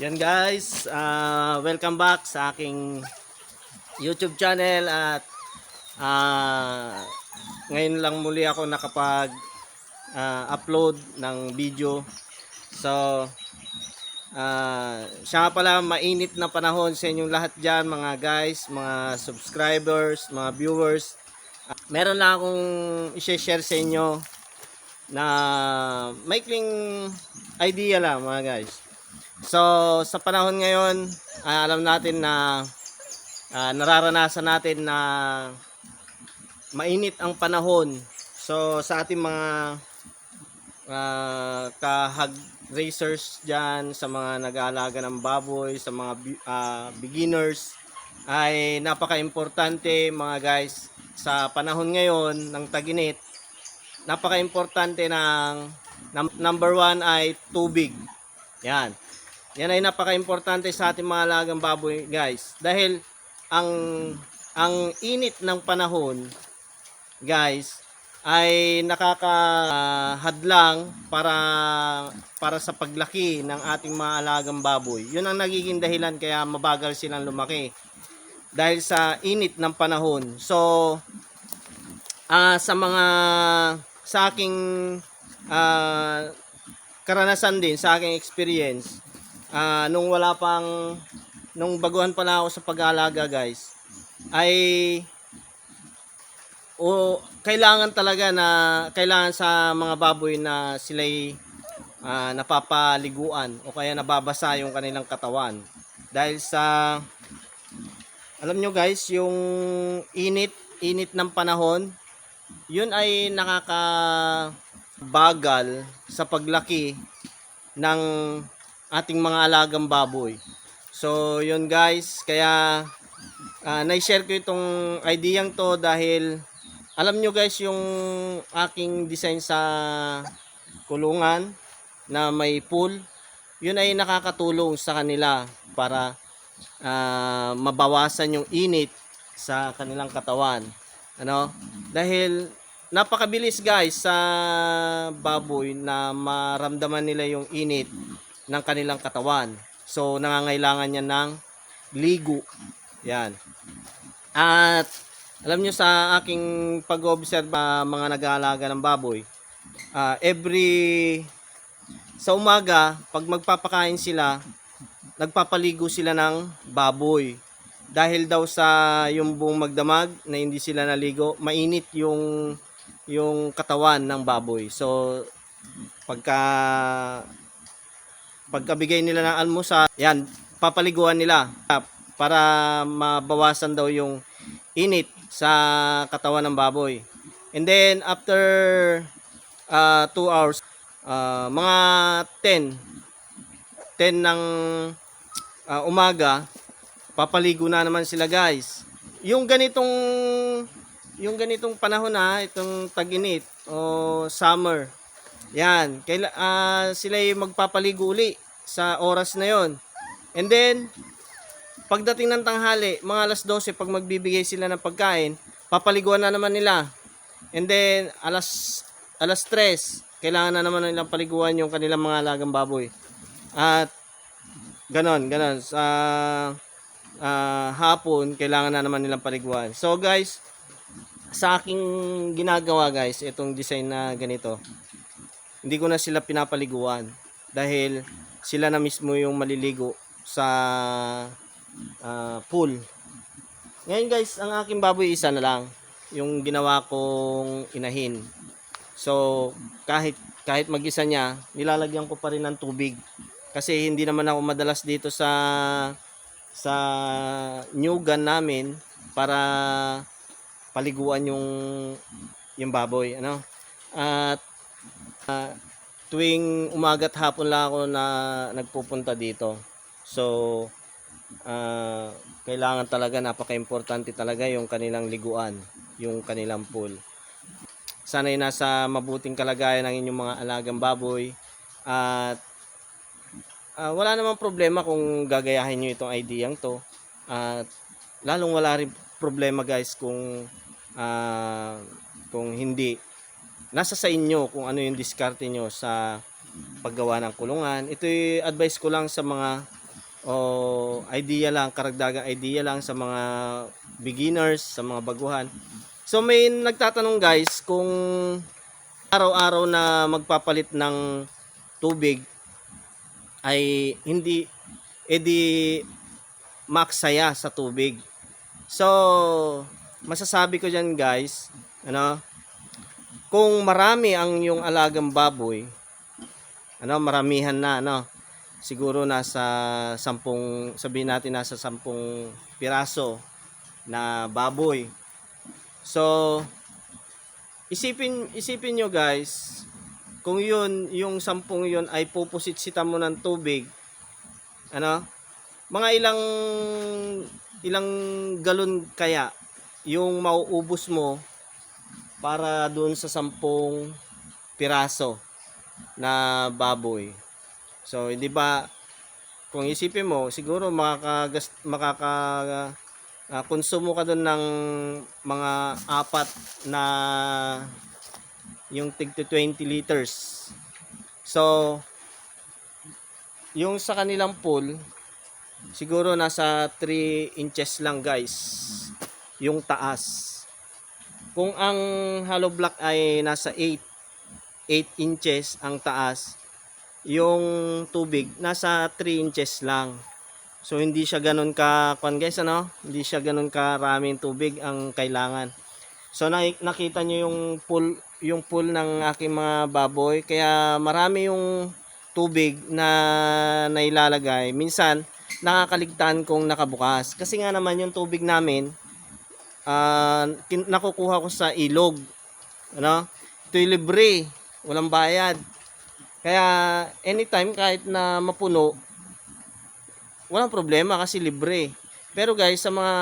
Yan guys, ah, welcome back sa aking YouTube channel at ah, ngayon lang muli ako nakapag ah, upload ng video. So ah, siya pala mainit na panahon sa inyong lahat dyan mga guys, mga subscribers, mga viewers. Ah, meron lang akong i-share sa inyo na maikling idea lang mga guys. So, sa panahon ngayon, ah, alam natin na ah, nararanasan natin na mainit ang panahon. So, sa ating mga ah, kahag racers dyan, sa mga nag-aalaga ng baboy, sa mga ah, beginners, ay napaka-importante mga guys sa panahon ngayon ng taginit. Napaka-importante ng num- number one ay tubig. Yan. Yan ay napaka-importante sa ating mga alagang baboy, guys. Dahil ang ang init ng panahon, guys, ay nakakahadlang para para sa paglaki ng ating mga alagang baboy. 'Yun ang nagiging dahilan kaya mabagal silang lumaki. Dahil sa init ng panahon. So ah sa mga sa aking ah, karanasan din sa aking experience ah, nung wala pang nung baguhan pa lang ako sa pag-aalaga guys ay o kailangan talaga na kailangan sa mga baboy na sila'y ah, napapaliguan o kaya nababasa yung kanilang katawan. Dahil sa alam nyo guys yung init init ng panahon yun ay nakakabagal sa paglaki ng ating mga alagang baboy. So, yun guys, kaya uh, na-share ko itong ideyang to dahil alam nyo guys yung aking design sa kulungan na may pool, yun ay nakakatulong sa kanila para ah, mabawasan yung init sa kanilang katawan. Ano? Dahil napakabilis guys sa baboy na maramdaman nila yung init ng kanilang katawan. So nangangailangan niya ng ligo. Yan. At alam nyo sa aking pag-observe sa mga nag-aalaga ng baboy, ah, every sa umaga, pag magpapakain sila, nagpapaligo sila ng baboy. Dahil daw sa yung buong magdamag na hindi sila naligo, mainit yung yung katawan ng baboy. So pagka pagkabigay nila ng almusal, yan, papaliguan nila para mabawasan daw yung init sa katawan ng baboy. And then after 2 hours, ah, mga 10 10 ng ah, umaga, papaligo na naman sila guys. Yung ganitong yung ganitong panahon na, itong tag-init o summer, yan, kaila, ah, sila yung magpapaligo uli sa oras na yon. And then, pagdating ng tanghali, mga alas 12, pag magbibigay sila ng pagkain, papaliguan na naman nila. And then, alas, alas 3, kailangan na naman nilang paliguan yung kanilang mga alagang baboy. At, ganon, ganon. Sa ah, hapon, kailangan na naman nilang paliguan. So, guys, sa aking ginagawa, guys, itong design na ganito, hindi ko na sila pinapaliguan dahil sila na mismo yung maliligo sa ah, pool. Ngayon guys, ang aking baboy isa na lang yung ginawa kong inahin. So, kahit kahit mag-isa niya, nilalagyan ko pa rin ng tubig. Kasi hindi naman ako madalas dito sa sa new gun namin para paliguan yung yung baboy, ano? At ah, tuwing umaga at hapon lang ako na nagpupunta dito. So, ah, kailangan talaga, napaka-importante talaga yung kanilang liguan, yung kanilang pool. Sana'y nasa mabuting kalagayan ng inyong mga alagang baboy. At ah, wala namang problema kung gagayahin nyo itong ideyang to. At lalong wala rin problema guys kung ah, kung hindi nasa sa inyo kung ano yung diskarte nyo sa paggawa ng kulungan. Ito advice ko lang sa mga o idea lang, karagdagang idea lang sa mga beginners, sa mga baguhan. So may nagtatanong guys kung araw-araw na magpapalit ng tubig ay hindi edi maksaya sa tubig. So, masasabi ko dyan guys, ano, kung marami ang yung alagang baboy, ano, maramihan na, ano, siguro nasa sampung, sabihin natin nasa sampung piraso na baboy. So, isipin, isipin nyo guys, kung yun, yung sampung yun ay pupusit-sita mo ng tubig, ano, mga ilang ilang galon kaya yung mauubos mo para doon sa sampung piraso na baboy. So, hindi ba kung isipin mo, siguro makaka ah, konsumo ka doon ng mga apat na yung tig to 20 liters. So, yung sa kanilang pool, siguro nasa 3 inches lang guys, yung taas. Kung ang hollow block ay nasa 8, 8 inches ang taas, yung tubig nasa 3 inches lang. So hindi siya ganun ka kwan guys ano, hindi siya ganun karaming tubig ang kailangan. So na- nakita niyo yung pool yung pool ng aking mga baboy kaya marami yung tubig na nailalagay. Minsan nakakaligtaan kong nakabukas kasi nga naman yung tubig namin kin- nakukuha ko sa ilog. Ano? Ito'y libre, walang bayad. Kaya anytime kahit na mapuno, walang problema kasi libre. Pero guys, sa mga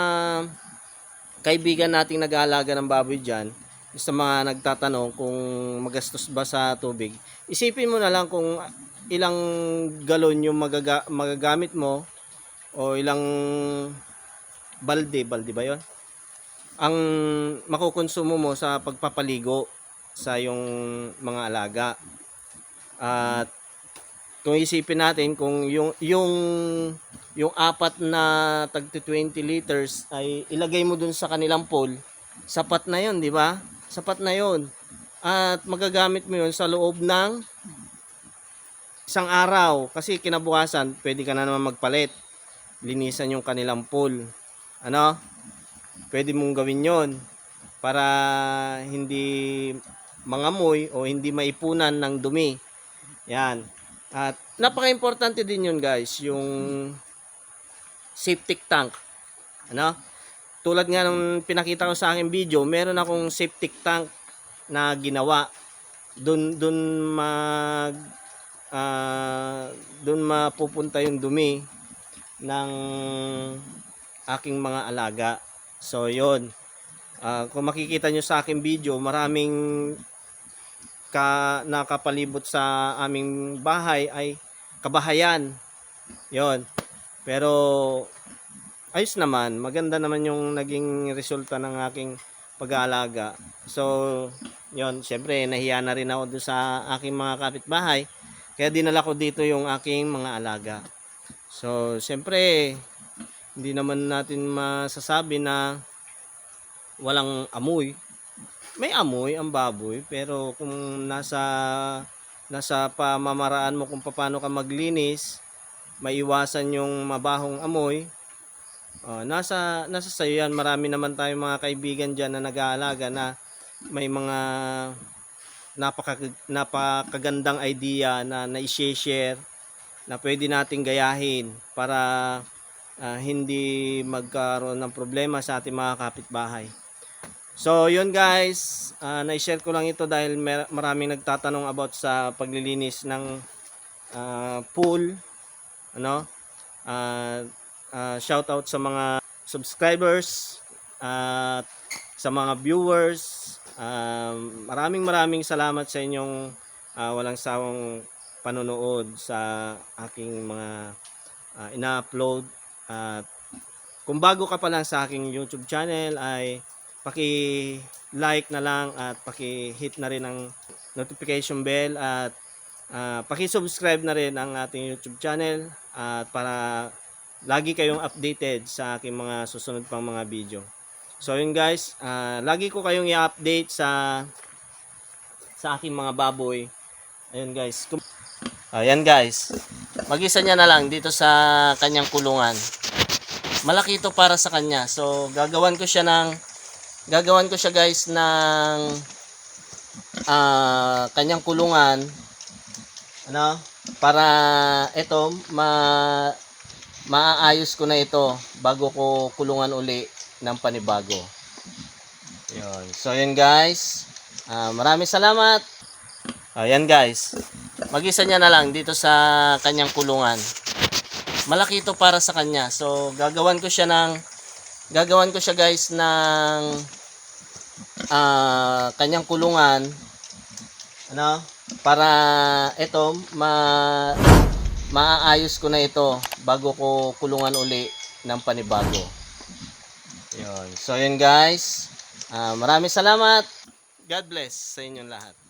kaibigan nating nag-aalaga ng baboy dyan, sa mga nagtatanong kung magastos ba sa tubig, isipin mo na lang kung ilang galon yung magaga- magagamit mo o ilang balde, balde ba yon? Ang makukonsumo mo sa pagpapaligo sa yung mga alaga. At kung isipin natin kung yung yung yung apat na tag 20 liters ay ilagay mo dun sa kanilang pool, sapat na 'yon, di ba? Sapat na 'yon. At magagamit mo 'yon sa loob ng isang araw kasi kinabukasan pwede ka na naman magpalit. Linisan yung kanilang pool. Ano? Pwede mong gawin 'yon para hindi mangamoy o hindi maipunan ng dumi. Yan. At napaka-importante din yun guys, yung septic tank. Ano? Tulad nga nung pinakita ko sa aking video, meron akong septic tank na ginawa. Doon doon mag ah, doon mapupunta yung dumi ng aking mga alaga. So, yon. Ah, kung makikita nyo sa aking video, maraming ka nakapalibot sa aming bahay ay kabahayan. Yon. Pero ayos naman, maganda naman yung naging resulta ng aking pag-aalaga. So, yon, syempre nahiya na rin ako sa aking mga kapitbahay. Kaya dinala ko dito yung aking mga alaga. So, syempre hindi naman natin masasabi na walang amoy. May amoy ang baboy pero kung nasa nasa pamamaraan mo kung paano ka maglinis maiwasan yung mabahong amoy oh, nasa nasa sayo yan. Marami naman tayong mga kaibigan diyan na nag-aalaga na may mga napaka napakagandang idea na na-share na pwede nating gayahin para ah, hindi magkaroon ng problema sa ating mga kapitbahay. So, yun guys, ah, na-share ko lang ito dahil maraming nagtatanong about sa paglilinis ng ah, pool. Ano? Ah, ah, shout out sa mga subscribers at sa mga viewers. Um, maraming maraming salamat sa inyong ah, walang sawang panonood sa aking mga ah, ina-upload at kung bago ka pa lang sa aking YouTube channel ay paki-like na lang at paki-hit na rin ang notification bell at ah, paki-subscribe na rin ang ating YouTube channel at para lagi kayong updated sa aking mga susunod pang mga video. So yun guys, ah, lagi ko kayong i-update sa sa aking mga baboy. Ayun guys. Ayan guys. Mag-isa niya na lang dito sa kanyang kulungan. Malaki ito para sa kanya. So gagawan ko siya ng gagawan ko siya guys ng ah kanyang kulungan ano para ito ma maaayos ko na ito bago ko kulungan uli ng panibago. Yun. So yun guys. Ah, maraming salamat. Ayan guys. Mag-isa niya na lang dito sa kanyang kulungan. Malaki ito para sa kanya. So gagawan ko siya ng gagawan ko siya guys ng ah kanyang kulungan ano para ito ma maaayos ko na ito bago ko kulungan uli ng panibago. Yun. So yun guys. Ah, maraming salamat. God bless sa inyong lahat.